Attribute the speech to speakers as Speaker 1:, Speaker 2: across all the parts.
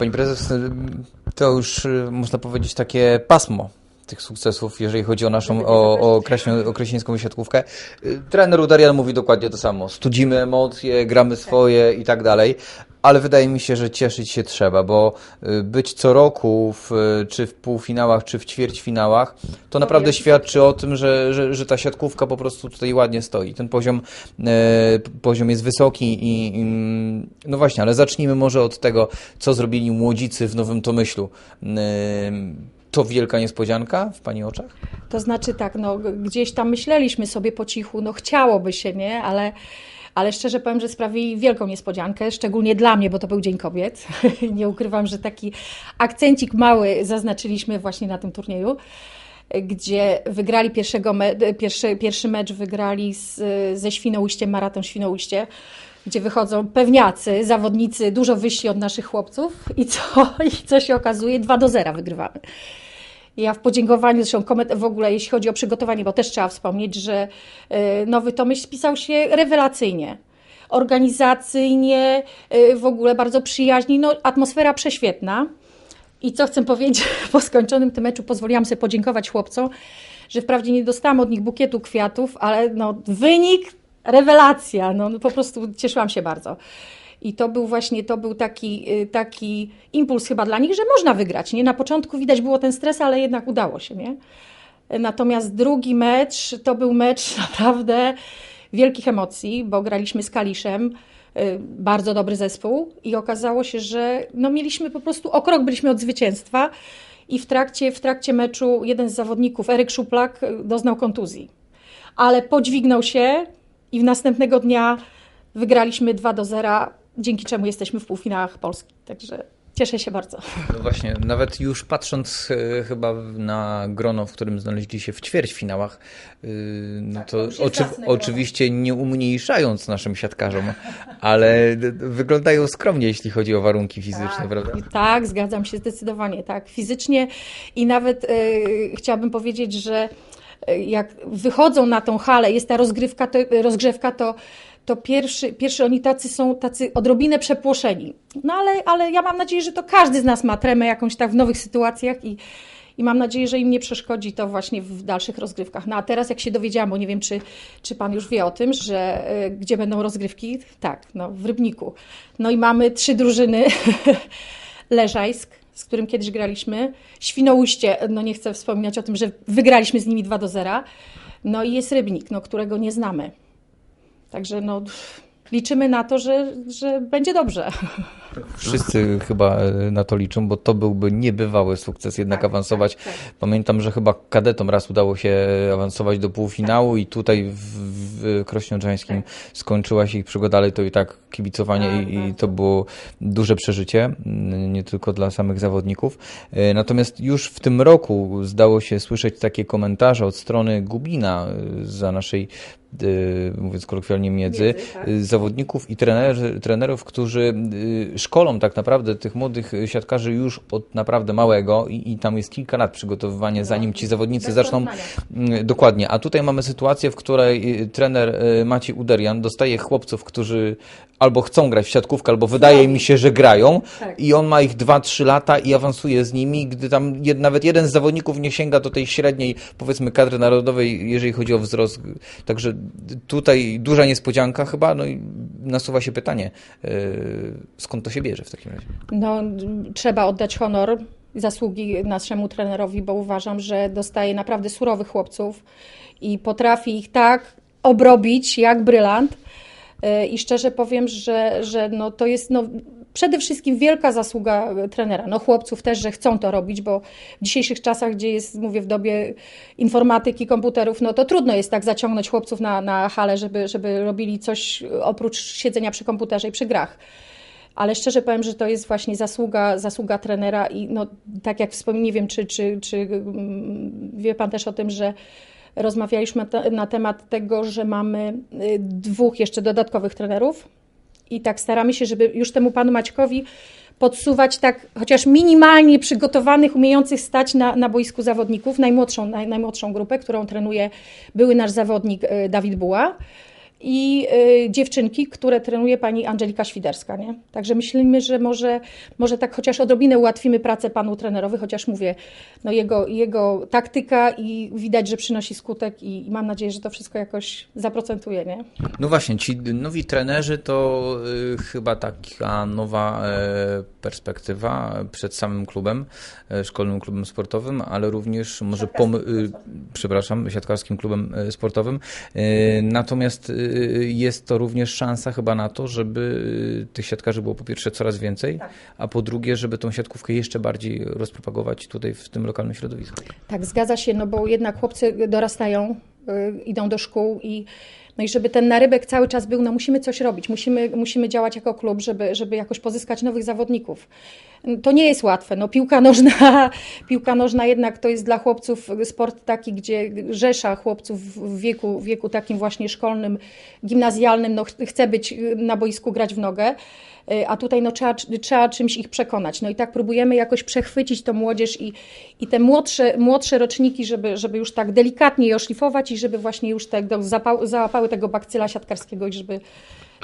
Speaker 1: Pani prezes, to już można powiedzieć takie pasmo tych sukcesów, jeżeli chodzi o naszą, o, o, o kreśnieńską siatkówkę. Trener Udarian mówi dokładnie to samo. Studzimy emocje, gramy swoje i tak dalej, ale wydaje mi się, że cieszyć się trzeba, bo y, być co roku, w, czy w półfinałach, czy w ćwierćfinałach, to naprawdę świadczy o tym, że, że, że ta siatkówka po prostu tutaj ładnie stoi. Ten poziom, e, poziom jest wysoki i, i, no właśnie, ale zacznijmy może od tego, co zrobili młodzicy w Nowym Tomyślu. E, to wielka niespodzianka w Pani oczach?
Speaker 2: To znaczy tak, no gdzieś tam myśleliśmy sobie po cichu, no chciałoby się, nie, ale ale szczerze powiem, że sprawili wielką niespodziankę, szczególnie dla mnie, bo to był Dzień Kobiet. Nie ukrywam, że taki akcencik mały zaznaczyliśmy właśnie na tym turnieju gdzie wygrali pierwszego me pierwszy, pierwszy mecz wygrali z, ze Świnoujściem, Maraton Świnoujście, gdzie wychodzą pewniacy, zawodnicy, dużo wyżsi od naszych chłopców i co, i co się okazuje, 2 do 0 wygrywamy. Ja w podziękowaniu, zresztą koment w ogóle jeśli chodzi o przygotowanie, bo też trzeba wspomnieć, że e, nowy tomyśl spisał się rewelacyjnie. Organizacyjnie, e, w ogóle bardzo przyjaźni, no atmosfera prześwietna. I co chcę powiedzieć, po skończonym tym meczu pozwoliłam sobie podziękować chłopcom, że wprawdzie nie dostałam od nich bukietu kwiatów, ale no, wynik, rewelacja, no, no po prostu cieszyłam się bardzo. I to był właśnie, to był taki, y, taki impuls chyba dla nich, że można wygrać. Nie? Na początku widać było ten stres, ale jednak udało się. Nie? Natomiast drugi mecz to był mecz naprawdę wielkich emocji, bo graliśmy z Kaliszem, y, bardzo dobry zespół i okazało się, że no mieliśmy po prostu o krok byliśmy od zwycięstwa i w trakcie, w trakcie meczu jeden z zawodników, Eryk Szuplak, y, doznał kontuzji. Ale podźwignął się i w następnego dnia wygraliśmy 2 do 0 dzięki czemu jesteśmy w półfinałach Polski. Także cieszę się bardzo.
Speaker 1: No właśnie, nawet już patrząc e, chyba na grono, w którym znaleźli się w ćwierćfinałach, e, no to, tak, to oczy, oczywiście nie umniejszając naszym siatkarzom, ale wyglądają skromnie, jeśli chodzi o warunki fizyczne,
Speaker 2: tak,
Speaker 1: prawda?
Speaker 2: Tak, zgadzam się zdecydowanie, tak. Fizycznie i nawet e, chciałabym powiedzieć, że jak wychodzą na tą halę, jest ta rozgrywka, to, rozgrzewka, to to pierwszy, pierwszy oni tacy są tacy odrobinę przepłoszeni. No ale, ale ja mam nadzieję, że to każdy z nas ma tremę jakąś tak w nowych sytuacjach i, i mam nadzieję, że im nie przeszkodzi to właśnie w dalszych rozgrywkach. No a teraz jak się dowiedziałam, bo nie wiem, czy, czy Pan już wie o tym, że y, gdzie będą rozgrywki? Tak, no w Rybniku. No i mamy trzy drużyny. Leżajsk, z którym kiedyś graliśmy. Świnoujście, no nie chcę wspominać o tym, że wygraliśmy z nimi 2 do 0. No i jest Rybnik, no, którego nie znamy. Także no, liczymy na to, że, że będzie dobrze.
Speaker 1: Wszyscy chyba e, na to liczą, bo to byłby niebywały sukces jednak tak, awansować. Tak, tak. Pamiętam, że chyba kadetom raz udało się awansować do półfinału i tutaj w, w Krośniodrzańskim tak. skończyła się ich przygoda, ale to i tak kibicowanie tak, i, i, tak. to było duże przeżycie, nie tylko dla samych zawodników. E, natomiast już w tym roku zdało się słyszeć takie komentarze od strony Gubina e, za naszej mówiąc kolokwialnie miedzy, tak. zawodników i trener, trenerów, którzy szkolą tak naprawdę tych młodych siatkarzy już od naprawdę małego i, i tam jest kilka lat przygotowywania, zanim ci zawodnicy zaczną. Mm, dokładnie. A tutaj mamy sytuację, w której y, trener y, Maciej Uderian dostaje chłopców, którzy albo chcą grać w siatkówkę, albo wydaje mi się, że grają tak. i on ma ich 2-3 lata i awansuje z nimi, gdy tam jed, nawet jeden z zawodników nie sięga do tej średniej, powiedzmy, kadry narodowej, jeżeli chodzi o wzrost. Także tutaj duża niespodzianka chyba, no i nasuwa się pytanie, skąd to się bierze w takim razie?
Speaker 2: No, trzeba oddać honor zasługi naszemu trenerowi, bo uważam, że dostaje naprawdę surowych chłopców i potrafi ich tak obrobić jak brylant. E, I szczerze powiem, że, że no to jest no, przede wszystkim wielka zasługa trenera. No chłopców też, że chcą to robić, bo w dzisiejszych czasach, gdzie jest, mówię, w dobie informatyki, komputerów, no to trudno jest tak zaciągnąć chłopców na, na halę, żeby, żeby robili coś oprócz siedzenia przy komputerze i przy grach ale szczerze powiem, że to jest właśnie zasługa, zasługa trenera i no, tak jak wspomniałem, nie wiem, czy, czy, czy mm, wie Pan też o tym, że rozmawialiśmy na temat tego, że mamy y, dwóch jeszcze dodatkowych trenerów i tak staramy się, żeby już temu Panu Maćkowi podsuwać tak chociaż minimalnie przygotowanych, umiejących stać na, na boisku zawodników, najmłodszą, naj, najmłodszą grupę, którą trenuje były nasz zawodnik y, Dawid Buła i y, dziewczynki, które trenuje pani Angelika Świderska, nie? Także myślimy, że może, może tak chociaż odrobinę ułatwimy pracę panu trenerowi, chociaż mówię, no jego, jego taktyka i widać, że przynosi skutek i, i mam nadzieję, że to wszystko jakoś zaprocentuje, nie?
Speaker 1: No właśnie, ci nowi trenerzy to y, chyba taka nowa e, perspektywa przed samym klubem, e, szkolnym klubem sportowym, ale również może pom- y, przepraszam, siatkarskim klubem e, sportowym. E, natomiast y, jest to również szansa chyba na to, żeby y, tych siatkarzy było po pierwsze coraz więcej,
Speaker 2: Tak.
Speaker 1: a po drugie, żeby tą siatkówkę jeszcze bardziej rozpropagować tutaj w tym lokalnym środowisku.
Speaker 2: Tak, zgadza się, no bo jednak chłopcy dorastają, idą do szkół i no i żeby ten narybek cały czas był, no musimy coś robić, musimy, musimy działać jako klub, żeby, żeby jakoś pozyskać nowych zawodników. To nie jest łatwe. No, piłka, nożna, piłka nożna jednak to jest dla chłopców sport taki, gdzie rzesza chłopców w wieku, wieku takim właśnie szkolnym, gimnazjalnym, no, ch- chce być na boisku, grać w nogę. Y, A tutaj no, trzeba, trzeba czymś ich przekonać. No i tak próbujemy jakoś przechwycić tą młodzież i, i te młodsze, młodsze roczniki, żeby, żeby już tak delikatnie je oszlifować i żeby właśnie już zapał, załapały tego bakcyla siatkarskiego i żeby,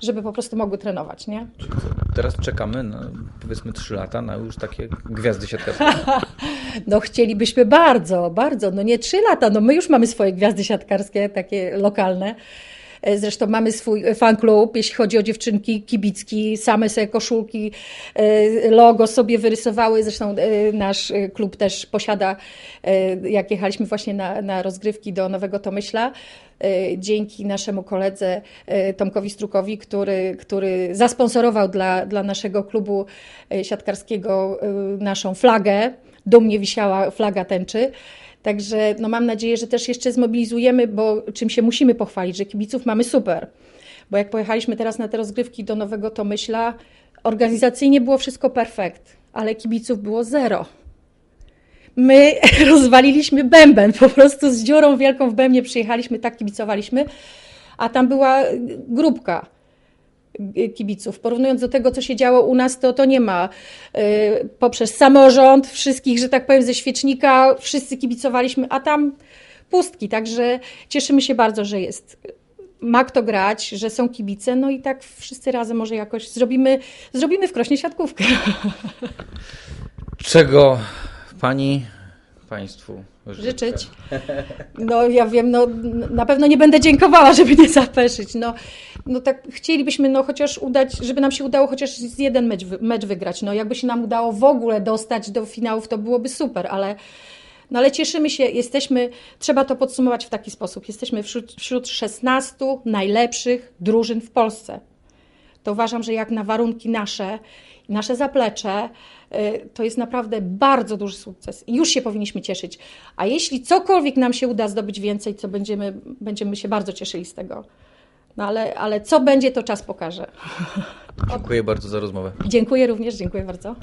Speaker 2: żeby po prostu mogły trenować, nie?
Speaker 1: Teraz czekamy na powiedzmy 3 lata na już takie gwiazdy siatkarskie.
Speaker 2: No chcielibyśmy bardzo, bardzo, no nie trzy lata, no my już mamy swoje gwiazdy siatkarskie, takie lokalne. E, Zresztą mamy swój fan klub, jeśli chodzi o dziewczynki, kibicki, same sobie koszulki, e, logo sobie wyrysowały. Zresztą e, nasz klub też posiada, jak jechaliśmy właśnie na, na rozgrywki do Nowego Tomyśla, dzięki naszemu koledze Tomkowi Strukowi, który, który zasponsorował dla, dla naszego klubu siatkarskiego naszą flagę. Dumnie wisiała flaga tęczy. Także no mam nadzieję, że też jeszcze zmobilizujemy, bo czym się musimy pochwalić, że kibiców mamy super. Bo jak pojechaliśmy teraz na te rozgrywki do Nowego Tomyśla, organizacyjnie było wszystko perfekt, ale kibiców było zero. My rozwaliliśmy bęben, po prostu z dziurą wielką w bębnie przyjechaliśmy, tak kibicowaliśmy, a tam była grupka kibiców. Porównując do tego, co się działo u nas, to, to nie ma y, poprzez samorząd, wszystkich, że tak powiem, ze świecznika, wszyscy kibicowaliśmy, a tam pustki. Także cieszymy się bardzo, że jest. Ma kto grać, że są kibice, no i tak wszyscy razem może jakoś zrobimy, zrobimy w Krośnie siatkówkę.
Speaker 1: Czego pani państwu
Speaker 2: Życzyć. No ja wiem, no na pewno nie będę dziękowała, żeby nie zapeszyć. No, no tak chcielibyśmy no chociaż udać, żeby nam się udało chociaż z jeden mecz, mecz wygrać. No jakby się nam udało w ogóle dostać do finałów, to byłoby super, ale no ale cieszymy się, jesteśmy, trzeba to podsumować w taki sposób. Jesteśmy wśród, wśród 16 najlepszych drużyn w Polsce to uważam, że jak na warunki nasze, nasze zaplecze, to jest naprawdę bardzo duży sukces już się powinniśmy cieszyć. A jeśli cokolwiek nam się uda zdobyć więcej, co będziemy, będziemy się bardzo cieszyli z tego. No ale, ale co będzie, to czas pokaże.
Speaker 1: Dziękuję bardzo za rozmowę.
Speaker 2: Dziękuję również, dziękuję bardzo.